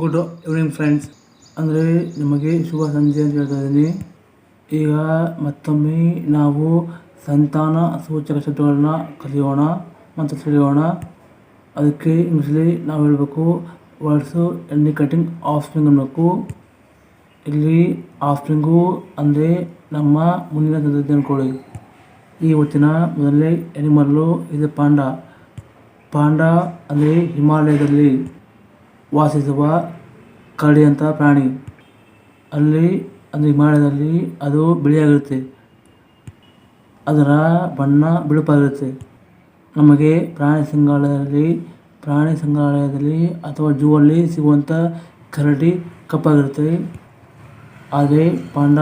Good evening friends ಅಂದರೆ ನಿಮಗೆ ಶುಭ ಸಂಜೆ ಅಂತ ಹೇಳ್ತಾ ಇದ್ದೀನಿ. ಈಗ ಮತ್ತೊಮ್ಮೆ ನಾವು ಸಂತಾನ ಸೂಚಕ ಶಬ್ದಗಳನ್ನ ಕಲಿಯೋಣ ಮತ್ತು ತಿಳಿಯೋಣ. ಅದಕ್ಕೆ ಇಂಗ್ಲೀಷಲ್ಲಿ ನಾವು ಹೇಳಬೇಕು ವರ್ಡ್ಸು ಆಫ್ ಮೇ ಅನ್ನಬೇಕು ಇಲ್ಲಿ ಆಫ್ ಸ್ಪ್ರಿಂಗು ಅಂದರೆ ನಮ್ಮ ಮುಂದಿನ ಅನ್ಕೊಳ್ಳಿ. ಈ ಹೊತ್ತಿನ ಮೊದಲನೇ ಎನಿಮಲ್ಲು ಇದು ಪಾಂಡ. ಪಾಂಡ ಅಂದರೆ ಹಿಮಾಲಯದಲ್ಲಿ. ವಾಸಿಸುವ ಕರಡಿಯಂಥ ಪ್ರಾಣಿ. ಅಲ್ಲಿ, ಅಂದರೆ ಹಿಮಾಲಯದಲ್ಲಿ ಅದು ಬಿಳಿಯಾಗಿರುತ್ತೆ. ಅದರ ಬಣ್ಣ ಬಿಳುಪಾಗಿರುತ್ತೆ. ನಮಗೆ ಪ್ರಾಣಿ ಸಂಗ್ರಹಾಲಯದಲ್ಲಿ ಪ್ರಾಣಿ ಸಂಗ್ರಹಾಲಯದಲ್ಲಿ ಅಥವಾ ಜೂ ಅಲ್ಲಿ ಸಿಗುವಂಥ ಕರಡಿ ಕಪ್ಪಾಗಿರುತ್ತೆ. ಆದರೆ ಪಾಂಡ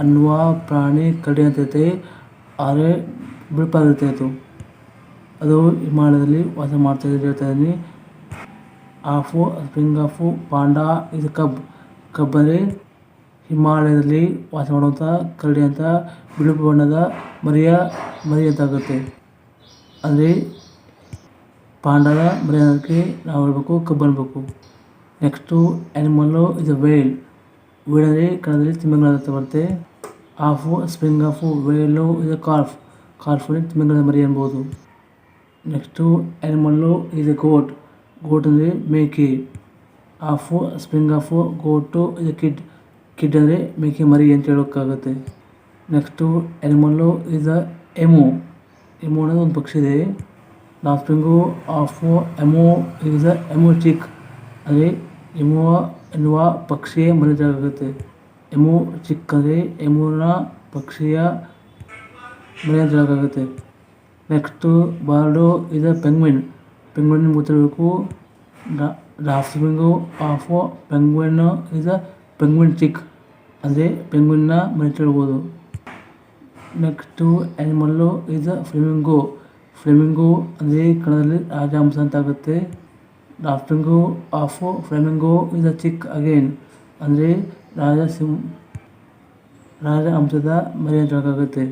ಅನ್ನುವ ಪ್ರಾಣಿ ಕರಡಿ ಅಂತೈತೆ ಆದರೆ ಬಿಳುಪಾಗಿರುತ್ತೆ ಅದು. ಅದು ಹಿಮಾಲಯದಲ್ಲಿ ವಾಸ ಮಾಡ್ತಾ ಇದ್ದೀನಿ. ಆಫು ಸ್ಪ್ರಿಂಗ್ ಆಫು ಪಾಂಡ, ಇದು ಕಬ್ ಕಬ್ ಅಂದರೆ ಹಿಮಾಲಯದಲ್ಲಿ ವಾಸ ಮಾಡುವಂಥ ಕರಡಿ ಅಂತ, ಬಿಳುಪು ಬಣ್ಣದ ಮರಿಯ, ಮರಿ ಅಂತ ಆಗುತ್ತೆ ಅಂದರೆ ಪಾಂಡದ ಮರಿ ಅನ್ನೋದಕ್ಕೆ ನಾವು ಹೇಳ್ಬೇಕು ಕಬ್ ಅನ್ಬೇಕು. ನೆಕ್ಸ್ಟು ಆ್ಯನಿಮಲ್ಲು ಇದು ವೇಲ್ ವೇಲ್ ಅಂದರೆ ಕನ್ನಡದಲ್ಲಿ ಅಂತ ಬರುತ್ತೆ. ಆಫು ಸ್ಪ್ರಿಂಗ್ ಆಫು ವೇಲು ಇದು ಕಾರ್ಫ್ ಕಾರ್ಫ್ ಅಂದರೆ ತಿಮಿಂಗಲದ ಮರಿ ಅನ್ಬೋದು. ನೆಕ್ಸ್ಟು ಆ್ಯನಿಮಲ್ಲು ಇದು ಗೋಟ್ ಗೋಟ್ ಅಂದರೆ ಮೇಕೆ ಆಫು ಸ್ಪ್ರಿಂಗ್ ಆಫು ಗೋಟು ಇದು ಕಿಡ್ ಕಿಡ್ ಅಂದರೆ ಮೇಕೆ ಮರಿ ಅಂತ ಹೇಳೋಕ್ಕಾಗುತ್ತೆ next animal is a emu emu ಅನ್ನೋದು ಒಂದು ಪಕ್ಷಿ ಇದೆ last spring of emu is emu chick ಅಂದರೆ ಎಮು ಎನ್ನುವ ಪಕ್ಷಿಯೇ ಮರಿದಾಗುತ್ತೆ ಎಮು ಚಿಕ್ ಅಂದರೆ ಎಮುನ ಪಕ್ಷಿಯ ಹೇಳೋಕ್ಕಾಗುತ್ತೆ ನೆಕ್ಸ್ಟು ಬಾರ್ಡು ಇದು ಪೆಂಗ್ವಿನ್ ಪೆಂಗ್ವಿನ್ ಗೊತ್ತಿರಬೇಕು the offspring of penguin is penguin chick ಅಂದರೆ ಪೆಂಗ್ವಿನ್ನ ಮರಿ ಅಂತ ಹೇಳ್ಬೋದು next animal uh flamingo flamingo ಅಂದರೆ ಕನ್ನಡದಲ್ಲಿ ರಾಜಹಂಸ ಅಂತ ಆಗುತ್ತೆ the offspring of flamingo is a chick again ಅಂದರೆ ರಾಜ ಸಿಂ ರಾಜಹಂಸದ ಮರಿ ಅಂತ ಹೇಳೋಕ್ಕಾಗುತ್ತೆ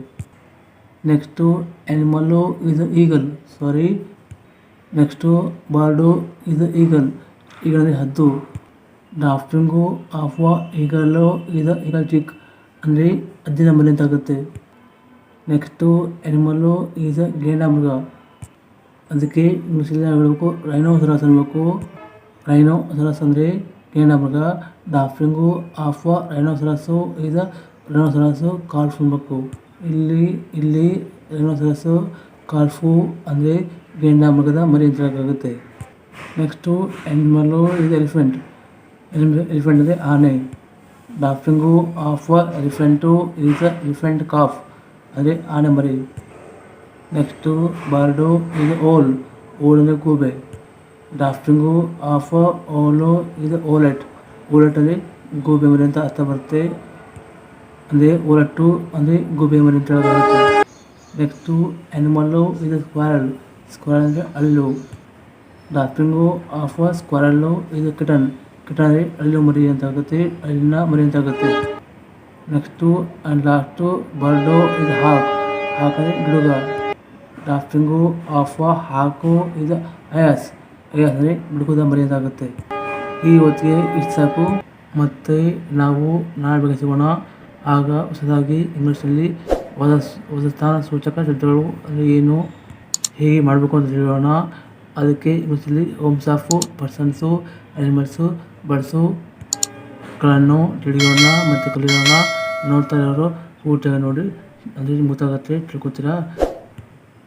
ನೆಕ್ಸ್ಟು ಆ್ಯನಿಮಲ್ಲು ಇದು ಈಗಲ್ ಸಾರಿ ನೆಕ್ಸ್ಟು ಬಾರ್ಡು ಇದು ಈಗಲ್. ಈಗಲ್ ಅಂದರೆ ಹದ್ದು ಡಾಫ್ಟಿಂಗು ಆಫ್ವ ಈಗಲ್ಲು ಇದು ಈಗಲ್ ಚಿಕ್. ಅಂದರೆ ಹದ್ದಿನ ಮರಿ ಅಂತ ಆಗುತ್ತೆ. ನೆಕ್ಸ್ಟು ಎನಿಮಲ್ಲು ಈಸ್ ಗೇಂಡಾಮೃಗ ಅದಕ್ಕೆ ಇಂಗ್ಲೀಷಲ್ಲಿ ಹೇಳಬೇಕು ರೈನೋ ಸರಸ್ ಅನ್ಬೇಕು ರೈನೋಸರಸ್ ಅಂದರೆ ಗೇಂಡಾಮೃಗ the offspring rhinoceros is rhinoceros calf ಅನ್ಬೇಕು. ಇಲ್ಲಿ ಇಲ್ಲಿ ರೈನೋ ಸರಸ್ಸು ಕಾಲ್ಫು ಅಂದರೆ ಗೇಂಡಾಮೃಗದ ಮರಿ ಅಂತ ಹೇಳೋಕ್ಕಾಗುತ್ತೆ ನೆಕ್ಸ್ಟು ಆ್ಯನಿಮಲ್ಲು ಇದು ಎಲಿಫೆಂಟ್ ಎಲಿಫೆಂಟ್ ಅಂದರೆ ಆನೆ the offspring of elephant is elephant calf ಅಂದರೆ ಆನೆ ಮರಿ ನೆಕ್ಸ್ಟು ಬಾರ್ಡು ಇದು ಓಲ್ ಓಲ್ ಅಂದರೆ ಗೂಬೆ ಡಾಫ್ಸ್ಪ್ರಿಂಗು ಆಫ್ ಓಲು ಇದು ಓಲೆಟ್ ಓಲೆಟ್ ಅಂದರೆ ಗೂಬೆ ಮರಿ ಅಂತ ಅರ್ಥ ಬರುತ್ತೆ ಅಂದರೆ ಓಲಟ್ಟು ಅಂದರೆ ಗೂಬೆ ಮರಿ ಅಂತ ಹೇಳೋಕ್ಕಾಗುತ್ತೆ ನೆಕ್ಸ್ಟು ಆ್ಯನಿಮಲ್ಲು ಇದು ಸ್ಕ್ವಾರಲ್ ಸ್ಕ್ವಾರಲ್ ಅಂದರೆ ದ ಪಿಂಗು ಆಫ್ ಸ್ಕ್ವಾರಲ್ಲು ಇದು ಕಿಟನ್ ಕಿಟನ್ ಅಳ್ಳು ಮರಿ ಅಂತ ಆಗುತ್ತೆ, ಅಲ್ಲಿನ ಮರಿ ಅಂತ ಆಗುತ್ತೆ. ನೆಕ್ಸ್ಟು ಆ್ಯಂಡ್ ಲಾಸ್ಟು ಬರ್ಡು ಇದು ಹಾಕ್ ಹಾಕಂದರೆ ಗಿಡುಗ. ದ ಪಿಂಗು ಆಫ್ ಹಾಕು ಇದು ಅಯಾಸ್ ಅಯಾಸ್ ಅಂದರೆ ಗಿಡುಗದ ಮರಿ ಅಂತ ಆಗುತ್ತೆ. ಈ ಹೊತ್ತಿಗೆ ಇಷ್ಟು ಸಾಕು. ಮತ್ತು ನಾವು ನಾಳೆ ಬೆಳಗ್ಗೆ ಸಿಗೋಣ ಆಗ ಹೊಸದಾಗಿ ಇಂಗ್ಲೀಷಲ್ಲಿ ಹೊಸ ಹೊಸ ಸ್ಥಾನ ಸೂಚಕ ಶಬ್ದಗಳು ಏನು? ಹೇಗೆ ಮಾಡಬೇಕು ಅಂತ ಹೇಳೋಣ. ಅದಕ್ಕೆ ಮೊದಲು homes of persons animals birds ಗಳನ್ನು ತಿಳಿಯೋಣ ಮತ್ತು ಕಲಿಯೋಣ. ನೋಡ್ತಾ ಇರೋರು ಊಟ ನೋಡಿ. ಅಂದರೆ ಗೊತ್ತಾಗುತ್ತೆ ತಿಳ್ಕೊತೀರಾ?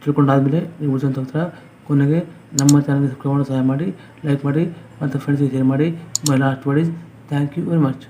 ತಿಳ್ಕೊಂಡಾದಮೇಲೆ ನೀವು ಅಂತ ಹೋಗ್ತೀರಾ ಕೊನೆಗೆ ನಮ್ಮ ಚಾನಲ್ಗೆ ಸಬ್ಸ್ಕ್ರೈಬ್ ಮಾಡೋ ಸಹಾಯ ಮಾಡಿ ಲೈಕ್ ಮಾಡಿ ಮತ್ತು ಫ್ರೆಂಡ್ಸಿಗೆ ಶೇರ್ ಮಾಡಿ. My last word is thank you very much